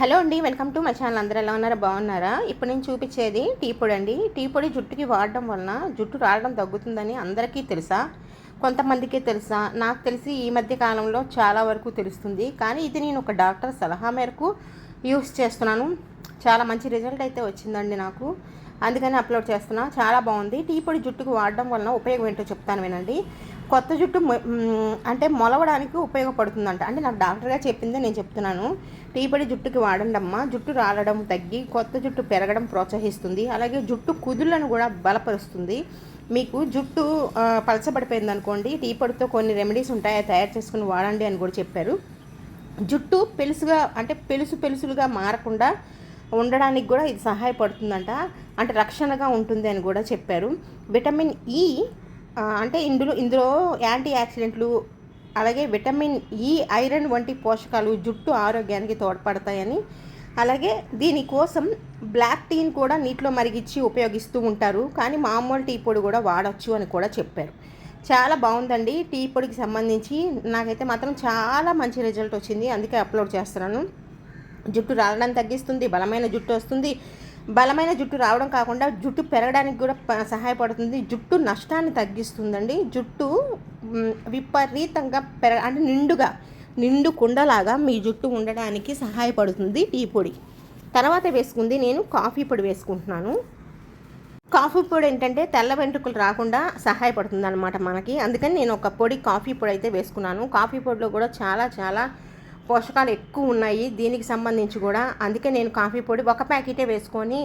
Hello అండి welcome to my channel. అందరూ ఎలా ఉన్నారా? బాగున్నారా? ఇప్పుడు నేను చూపించేది టీ పొడి అండి. టీ పొడి జుట్టుకి వాడడం వలన జుట్టు రావడం తగ్గుతుందని అందరికీ తెలుసా? కొంతమందికి తెలుసా? నాకు తెలిసి ఈ మధ్య కాలంలో చాలా వరకు తెలుస్తుంది. కానీ ఇది నేను ఒక డాక్టర్ సలహా మేరకు యూస్ చేస్తున్నాను. చాలా మంచి రిజల్ట్ అయితే వచ్చిందండి నాకు. అందుకని అప్లోడ్ చేస్తున్నా. చాలా బాగుంది. టీ పొడి జుట్టుకు వాడడం వలన ఉపయోగం ఏంటో చెప్తాను వినండి. కొత్త జుట్టు అంటే మొలవడానికి ఉపయోగపడుతుందంట. అంటే నాకు డాక్టర్గా చెప్పిందే నేను చెప్తున్నాను. టీ పొడి జుట్టుకి వాడండి అమ్మా జుట్టు రాలడం తగ్గి కొత్త జుట్టు పెరగడం ప్రోత్సహిస్తుంది. అలాగే జుట్టు కుదులను కూడా బలపరుస్తుంది. మీకు జుట్టు పలచబడిపోయింది అనుకోండి టీ పొడితో కొన్ని రెమెడీస్ ఉంటాయి తయారు చేసుకుని వాడండి అని కూడా చెప్పారు. జుట్టు పెలుసుగా అంటే పెలుసు పెలుసులుగా మారకుండా ఉండడానికి కూడా ఇది సహాయపడుతుందంట. అంటే రక్షణగా ఉంటుంది అని కూడా చెప్పారు. విటమిన్ ఈ అంటే ఇందులో ఇందులో యాంటీ యాక్సిడెంట్లు అలాగే విటమిన్ ఈ ఐరన్ వంటి పోషకాలు జుట్టు ఆరోగ్యానికి తోడ్పడతాయని. అలాగే దీనికోసం బ్లాక్ టీని కూడా నీటిలో మరిగించి ఉపయోగిస్తూ ఉంటారు. కానీ మామూలు టీ పొడి కూడా వాడచ్చు అని కూడా చెప్పారు. చాలా బాగుందండి టీ పొడికి సంబంధించి. నాకైతే మాత్రం చాలా మంచి రిజల్ట్ వచ్చింది. అందుకే అప్లోడ్ చేస్తున్నాను. జుట్టు రావడం తగ్గిస్తుంది బలమైన జుట్టు వస్తుంది. బలమైన జుట్టు రావడం కాకుండా జుట్టు పెరగడానికి కూడా సహాయపడుతుంది. జుట్టు నష్టాన్ని తగ్గిస్తుందండి. జుట్టు విపరీతంగా పెరగ అంటే నిండుగా నిండు కుండలాగా మీ జుట్టు ఉండడానికి సహాయపడుతుంది టీ పొడి. తర్వాత వేసుకుంది నేను కాఫీ పొడి వేసుకుంటున్నాను. కాఫీ పొడి ఏంటంటే తెల్ల వెంట్రుకలు రాకుండా సహాయపడుతుంది అనమాట మనకి. అందుకని నేను ఒక పొడి కాఫీ పొడి అయితే వేసుకున్నాను. కాఫీ పొడిలో కూడా చాలా చాలా పోషకాలు ఎక్కువ ఉన్నాయి దీనికి సంబంధించి కూడా. అందుకే నేను కాఫీ పొడి ఒక ప్యాకెటే వేసుకొని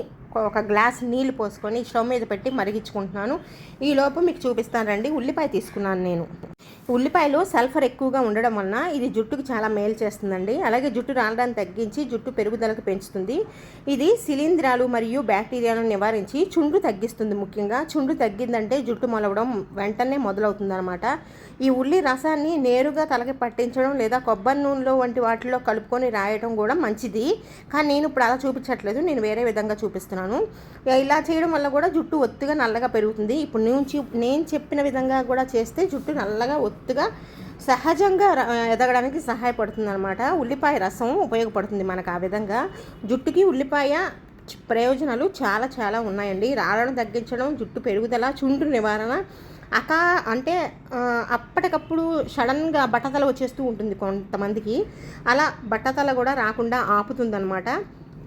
ఒక గ్లాస్ నీళ్ళు పోసుకొని స్టవ్ మీద పెట్టి మరిగించుకుంటున్నాను. ఈ లోపు మీకు చూపిస్తాను రండి. ఉల్లిపాయ తీసుకున్నాను నేను. ఉల్లిపాయలో సల్ఫర్ ఎక్కువగా ఉండడం వలన ఇది జుట్టుకు చాలా మేలు చేస్తుందండి. అలాగే జుట్టు రాలడాన్ని తగ్గించి జుట్టు పెరుగుదలకు పెంచుతుంది. ఇది శిలీంధ్రాలు మరియు బ్యాక్టీరియాలను నివారించి చుండ్రు తగ్గిస్తుంది ముఖ్యంగా. చుండ్రు తగ్గిందంటే జుట్టు మొలవడం వెంటనే మొదలవుతుందన్నమాట. ఈ ఉల్లి రసాన్ని నేరుగా తలకి పట్టించడం లేదా కొబ్బరి నూనెలో వంటి వాటిలో కలుపుకొని రాయడం కూడా మంచిది. కానీ నేను ఇప్పుడు అలా చూపించట్లేదు. నేను వేరే విధంగా చూపిస్తున్నాను. ఇలా చేయడం వల్ల కూడా జుట్టు ఒత్తుగా నల్లగా పెరుగుతుంది. ఇప్పుడు నేను నేను చెప్పిన విధంగా కూడా చేస్తే జుట్టు నల్లగా ఒత్తుగా సహజంగా ర- ఎదగడానికి సహాయపడుతుంది అనమాట ఉల్లిపాయ రసం ఉపయోగపడుతుంది మనకు ఆ విధంగా. జుట్టుకి ఉల్లిపాయ ప్రయోజనాలు చాలా చాలా ఉన్నాయండి. రాళ్ళను తగ్గించడం జుట్టు పెరుగుదల చుండ్రు నివారణ అకా అంటే అప్పటికప్పుడు సడన్గా బట్టతల వచ్చేస్తూ ఉంటుంది కొంతమందికి. అలా బట్టతల కూడా రాకుండా ఆపుతుందన్నమాట.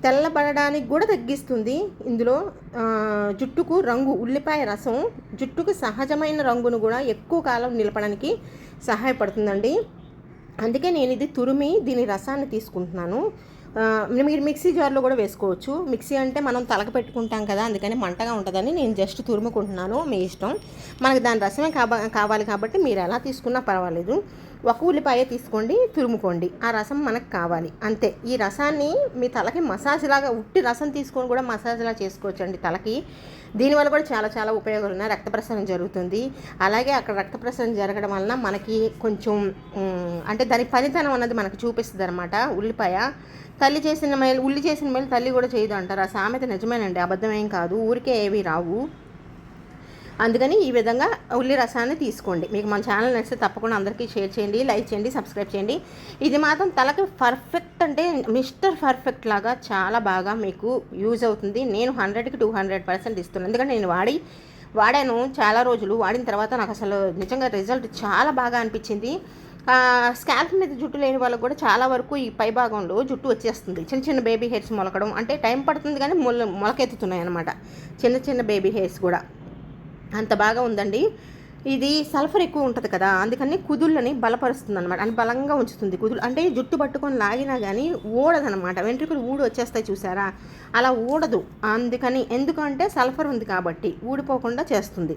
తెల్లబడడానికి కూడా తగ్గిస్తుంది. ఇందులో జుట్టుకు రంగు ఉల్లిపాయ రసం జుట్టుకు సహజమైన రంగును కూడా ఎక్కువ కాలం నిలపడానికి సహాయపడుతుందండి. అందుకే నేను ఇది తురిమి దీని రసాన్ని తీసుకుంటున్నాను. మీరు మిక్సీ జార్లో కూడా వేసుకోవచ్చు. మిక్సీ అంటే మనం తలక పెట్టుకుంటాం కదా అందుకని మంటగా ఉంటుందని నేను జస్ట్ తురుముకుంటున్నాను. మీ ఇష్టం. మనకు దాని రసమే కావాలి కాబట్టి మీరు ఎలా తీసుకున్నా పర్వాలేదు. ఒక ఉల్లిపాయ తీసుకోండి తురుముకోండి. ఆ రసం మనకు కావాలి. అంతే. ఈ రసాన్ని మీ తలకి మసాజ్ లాగా ఉట్టి రసం తీసుకొని కూడా మసాజ్ లా చేసుకోవచ్చు అండి తలకి దీనివల్ల కూడా చాలా చాలా ఉపయోగాలు ఉన్నాయి. రక్త ప్రసరణ జరుగుతుంది. అలాగే అక్కడ రక్త ప్రసరణ జరగడం వలన మనకి కొంచెం అంటే దాని పనితనం అన్నది మనకు చూపిస్తుంది అనమాట ఉల్లిపాయ తల్లి చేసిన మేలు ఉల్లి చేసిన మేలు తల్లి కూడా చేయదు అంటారు. ఆ సామెత నిజమేనండి. అబద్ధమేం కాదు. ఊరికే ఏవి రావు. అందుకని ఈ విధంగా ఉల్లి రసాన్ని తీసుకోండి. మీకు మన ఛానల్ నచ్చితే తప్పకుండా అందరికీ షేర్ చేయండి లైక్ చేయండి సబ్స్క్రైబ్ చేయండి. ఇది మాత్రం తలకి పర్ఫెక్ట్ అంటే మిస్టర్ పర్ఫెక్ట్ లాగా చాలా బాగా మీకు యూజ్ అవుతుంది. నేను హండ్రెడ్కి టూ హండ్రెడ్ పర్సెంట్ ఇస్తున్నాను. ఎందుకంటే నేను వాడి వాడాను చాలా రోజులు. వాడిన తర్వాత నాకు అసలు నిజంగా రిజల్ట్ చాలా బాగా అనిపించింది. స్కాల్ప్ మీద జుట్టు లేని వాళ్ళకు కూడా చాలా వరకు ఈ పై భాగంలో జుట్టు వచ్చేస్తుంది. చిన్న చిన్న బేబీ హెయిర్స్ మొలకడం అంటే టైం పడుతుంది కానీ మొల మొలకెత్తుతున్నాయి అనమాట చిన్న చిన్న బేబీ హెయిర్స్ కూడా. అంత బాగా ఉందండి. ఇది సల్ఫర్ ఎక్కువ ఉంటుంది కదా అందుకని కుదుళ్ళని బలపరుస్తుంది అనమాట అని బలంగా ఉంచుతుంది కుదులు అంటే జుట్టు పట్టుకొని లాగినా కానీ ఊడదనమాట వెంట్రుకలు ఊడి వచ్చేస్తాయి చూసారా? అలా ఊడదు. అందుకని ఎందుకంటే సల్ఫర్ ఉంది కాబట్టి ఊడిపోకుండా చేస్తుంది.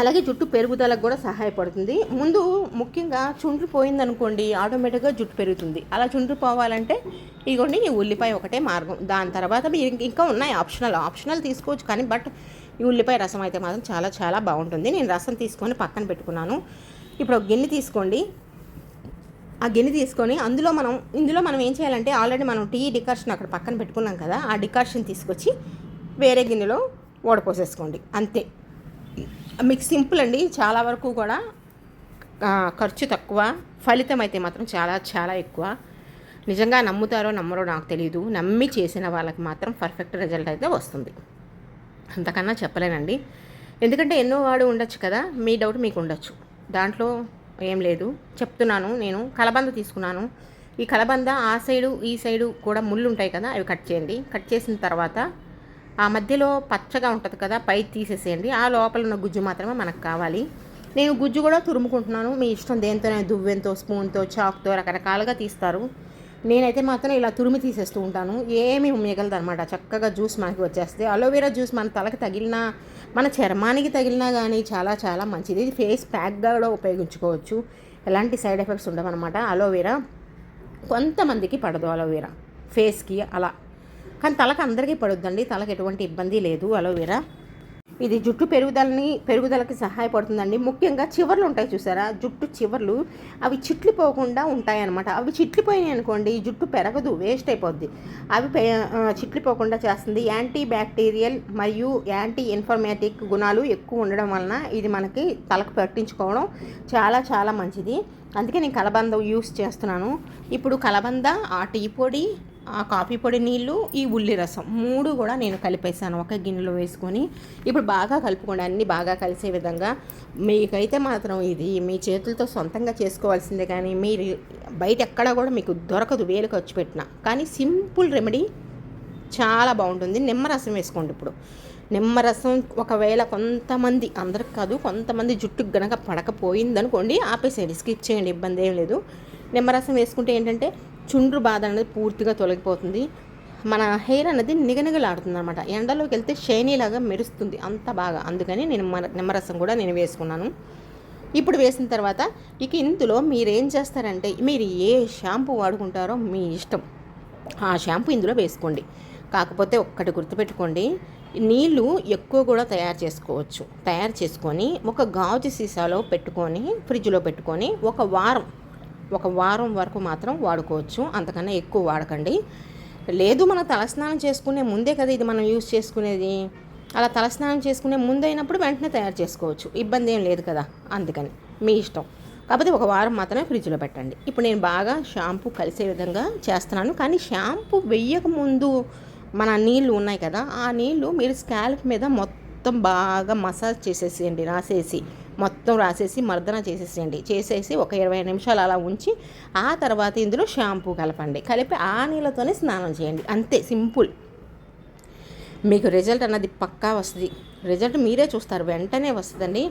అలాగే జుట్టు పెరుగుదలకు కూడా సహాయపడుతుంది. ముందు ముఖ్యంగా చుండ్రు పోయిందనుకోండి ఆటోమేటిక్గా జుట్టు పెరుగుతుంది. అలా చుండ్రు పోవాలంటే ఇదిగోండి ఈ ఉల్లిపాయ ఒకటే మార్గం. దాని తర్వాత మీరు ఇంకా ఉన్నాయి ఆప్షనల్. ఆప్షనల్ తీసుకోవచ్చు కానీ బట్ ఈ ఉల్లిపాయ రసం అయితే మాత్రం చాలా చాలా బాగుంటుంది. నేను రసం తీసుకొని పక్కన పెట్టుకున్నాను. ఇప్పుడు ఒక గిన్నె తీసుకోండి. ఆ గిన్నె తీసుకొని అందులో మనం ఇందులో మనం ఏం చేయాలంటే ఆల్రెడీ మనం టీ డికాషన్ అక్కడ పక్కన పెట్టుకున్నాం కదా ఆ డికాషన్ తీసుకొచ్చి వేరే గిన్నెలో ఓడపోసేసుకోండి అంతే. మీకు సింపుల్ అండి. చాలా వరకు కూడా ఖర్చు తక్కువ. ఫలితం అయితే మాత్రం చాలా చాలా ఎక్కువ. నిజంగా నమ్ముతారో నమ్మరో నాకు తెలియదు నమ్మి చేసిన వాళ్ళకి మాత్రం పర్ఫెక్ట్ రిజల్ట్ అయితే వస్తుంది. అంతకన్నా చెప్పలేనండి. ఎందుకంటే ఎన్నో వాడు ఉండొచ్చు కదా మీ డౌట్ మీకు ఉండొచ్చు. దాంట్లో ఏం లేదు. చెప్తున్నాను నేను కలబంద తీసుకున్నాను. ఈ కలబంద ఆ సైడు ఈ సైడు కూడా ముళ్ళు ఉంటాయి కదా అవి కట్ చేయండి. కట్ చేసిన తర్వాత ఆ మధ్యలో పచ్చగా ఉంటుంది కదా పై తీసేసేయండి. ఆ లోపల ఉన్న గుజ్జు మాత్రమే మనకు కావాలి. నేను గుజ్జు కూడా తురుముకుంటున్నాను. మీ ఇష్టం దేంతోనే దువ్వెంతో స్పూన్తో చాక్తో రకరకాలుగా తీస్తారు. నేనైతే మాత్రం ఇలా తురిమి తీసేస్తూ ఉంటాను. ఏమీ మిగలదు అనమాట చక్కగా జ్యూస్ మనకి వచ్చేస్తుంది. అలోవెరా జ్యూస్ మన తలకి తగిలినా మన చర్మానికి తగిలినా కానీ చాలా చాలా మంచిది. ఇది ఫేస్ ప్యాక్గా కూడా ఉపయోగించుకోవచ్చు. ఎలాంటి సైడ్ ఎఫెక్ట్స్ ఉండవన్నమాట. అలోవెరా కొంతమందికి పడదు అలోవెరా. ఫేస్కి అలా. కానీ తలకు అందరికీ పడుద్దండి. తలకు ఎటువంటి ఇబ్బంది లేదు అలోవెరా. ఇది జుట్టు పెరుగుదలని పెరుగుదలకి సహాయపడుతుందండి. ముఖ్యంగా చివర్లు ఉంటాయి చూసారా? జుట్టు చివర్లు అవి చిట్లిపోకుండా ఉంటాయి అనమాట అవి చిట్లిపోయినాయి అనుకోండి జుట్టు పెరగదు వేస్ట్ అయిపోద్ది. అవి చిట్లిపోకుండా చేస్తుంది. యాంటీ బ్యాక్టీరియల్ మరియు యాంటీ ఇన్ఫర్మేటిక్ గుణాలు ఎక్కువ ఉండడం వలన ఇది మనకి తలకు పట్టించుకోవడం చాలా చాలా మంచిది. అందుకే నేను కలబంద యూస్ చేస్తున్నాను. ఇప్పుడు కలబంద ఆ టీ పొడి ఆ కాఫీ పొడి నీళ్ళు ఈ ఉల్లి రసం మూడు కూడా నేను కలిపేసాను ఒక గిన్నెలో వేసుకొని. ఇప్పుడు బాగా కలుపుకోండి అన్నీ బాగా కలిసే విధంగా. మీకైతే మాత్రం ఇది మీ చేతులతో సొంతంగా చేసుకోవాల్సిందే కానీ మీరు బయట ఎక్కడ కూడా మీకు దొరకదు వేలు ఖర్చు పెట్టిన. కానీ సింపుల్ రెమెడీ చాలా బాగుంటుంది. నిమ్మరసం వేసుకోండి ఇప్పుడు. నిమ్మరసం ఒకవేళ కొంతమంది అందరికి కాదు కొంతమంది జుట్టుకు గనక పడకపోయింది అనుకోండి ఆపేసేయండి స్కిప్ చేయండి ఇబ్బంది ఏం లేదు. నిమ్మరసం వేసుకుంటే ఏంటంటే చుండ్రు బాధ అనేది పూర్తిగా తొలగిపోతుంది. మన హెయిర్ అనేది నిగనిగలాడుతుంది అనమాట ఎండలోకి వెళ్తే షైనీ లాగా మెరుస్తుంది అంత బాగా. అందుకని నేను నిమ్మరసం కూడా నేను వేసుకున్నాను. ఇప్పుడు వేసిన తర్వాత ఇక ఇందులో మీరేం చేస్తారంటే మీరు ఏ షాంపూ వాడుకుంటారో మీ ఇష్టం. ఆ షాంపూ ఇందులో వేసుకోండి. కాకపోతే ఒక్కటి గుర్తుపెట్టుకోండి నీళ్ళు ఎక్కువ కూడా తయారు చేసుకోవచ్చు. తయారు చేసుకొని ఒక గాజు సీసాలో పెట్టుకొని ఫ్రిడ్జ్లో పెట్టుకొని ఒక వారం ఒక వారం వరకు మాత్రం వాడుకోవచ్చు. అంతకన్నా ఎక్కువ వాడకండి. లేదు మన తలస్నానం చేసుకునే ముందే కదా ఇది మనం యూజ్ చేసుకునేది. అలా తలస్నానం చేసుకునే ముందైనప్పుడు వెంటనే తయారు చేసుకోవచ్చు. ఇబ్బంది ఏం లేదు కదా అందుకని. మీ ఇష్టం. కాకపోతే ఒక వారం మాత్రమే ఫ్రిడ్జ్లో పెట్టండి. ఇప్పుడు నేను బాగా షాంపూ కలిసే విధంగా చేస్తున్నాను. కానీ షాంపూ వెయ్యక ముందు మన నీళ్ళు ఉన్నాయి కదా ఆ నీళ్ళు మీరు స్కాల్ప్ మీద మొత్తం బాగా మసాజ్ చేసేసేయండి రాసేసి. మొత్తం రాసేసి మర్దన చేసేసేయండి. చేసేసి ఒక ఇరవై నిమిషాలు అలా ఉంచి ఆ తర్వాత ఇందులో షాంపూ కలపండి. కలిపి ఆ నీళ్ళతోనే స్నానం చేయండి. అంతే సింపుల్. మీకు రిజల్ట్ అన్నది పక్కా వస్తుంది. రిజల్ట్ మీరే చూస్తారు. వెంటనే వస్తుందండి.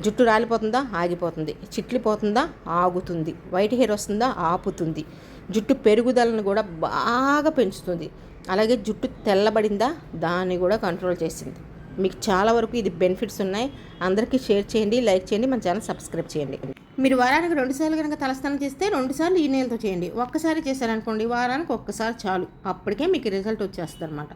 జుట్టు రాలిపోతుందా? ఆగిపోతుంది. చిట్లిపోతుందా ఆగుతుంది. వైట్ హెయిర్ వస్తుందా? ఆపుతుంది. జుట్టు పెరుగుదలను కూడా బాగా పెంచుతుంది. అలాగే జుట్టు తెల్లబడిందా? దాన్ని కూడా కంట్రోల్ చేసింది. మీకు చాలా వరకు ఇది బెనిఫిట్స్ ఉన్నాయి. అందరికీ షేర్ చేయండి లైక్ చేయండి మన ఛానల్ సబ్స్క్రైబ్ చేయండి. మీరు వారానికి రెండుసార్లు కనుక తలస్నానం చేస్తే రెండు సార్లు ఈ నీళ్ళతో చేయండి. ఒక్కసారి చేశారనుకోండి వారానికి ఒక్కసారి చాలు. అప్పటికే మీకు రిజల్ట్ వచ్చేస్తుంది అనమాట